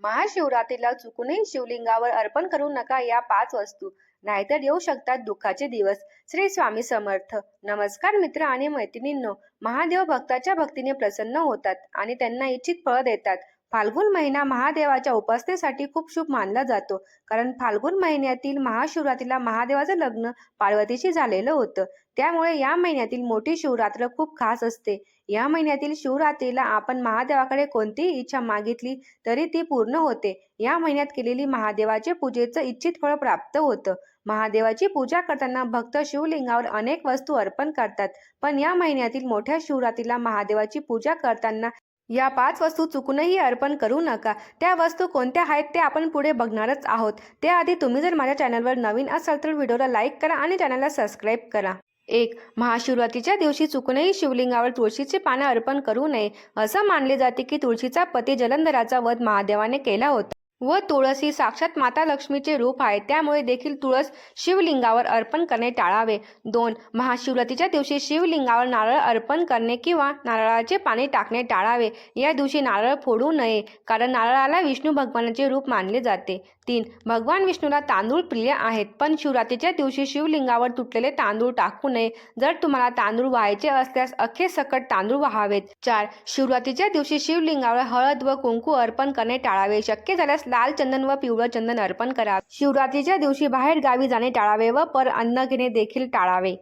महाशिवरात्रीला चुकूनही शिवलिंगावर अर्पण करू नका या पाच वस्तू. नाहीतर येऊ शकतात दुःखाचे दिवस. श्री स्वामी समर्थ. नमस्कार मित्र आणि मैत्रिणींनो. महादेव भक्ताच्या भक्तीने प्रसन्न होतात आणि त्यांना इच्छित फळ देतात. फाल्गुन महिना महादेवाच्या उपासनेसाठी खूप शुभ मानला जातो. कारण फाल्गुन महिन्यातील महाशिवरात्रीला महादेवाचं लग्न पार्वतीशी झालेलं होतं. त्यामुळे या महिन्यातील मोठी शिवरात्र खूप खास असते. या महिन्यातील शिवरात्रीला आपण महादेवाकडे कोणतीही इच्छा मागितली तरी ती पूर्ण होते. या महिन्यात केलेली महादेवाचे पूजेचं इच्छित फळ प्राप्त होतं. महादेवाची पूजा करताना भक्त शिवलिंगावर अनेक वस्तू अर्पण करतात. पण या महिन्यातील मोठ्या शिवरात्रीला महादेवाची पूजा करताना या पाच वस्तू चुकूनही अर्पण करू नका. त्या वस्तू कोणत्या आहेत ते आपण पुढे बघणारच आहोत. त्याआधी तुम्ही जर माझ्या चॅनलवर नवीन असाल तर व्हिडिओला लाईक करा आणि चॅनलला सबस्क्राईब करा. एक महाशिवरात्रीच्या दिवशी चुकूनही शिवलिंगावर तुळशीचे पानं अर्पण करू नये. असं मानले जाते की तुळशीचा पती जलंधराचा वध महादेवाने केला होता. व तुळस ही साक्षात माता लक्ष्मीचे रूप आहे. त्यामुळे देखील तुळस शिवलिंगावर अर्पण करणे टाळावे. दोन महाशिवरात्रीच्या दिवशी शिवलिंगावर नारळ अर्पण करणे किंवा नारळाचे पाणी टाकणे टाळावे. या दिवशी नारळ फोडू नये कारण नारळाला विष्णू भगवानाचे रूप मानले जाते. तीन भगवान विष्णूला तांदूळ प्रिय आहेत पण शिवरात्रीच्या दिवशी शिवलिंगावर तुटलेले तांदूळ टाकू नये. जर तुम्हाला तांदूळ व्हायचे असल्यास अख्खे सकट तांदूळ व्हावेत. चार शिवरात्रीच्या दिवशी शिवलिंगावर हळद व कुंकू अर्पण करणे टाळावे. शक्य झाल्यास लाल चंदन व पिवळं चंदन अर्पण करा. शिवरात्रीच्या दिवशी बाहेर गावी जाणे टाळावे व पर अन्न घेणे देखील टाळावे.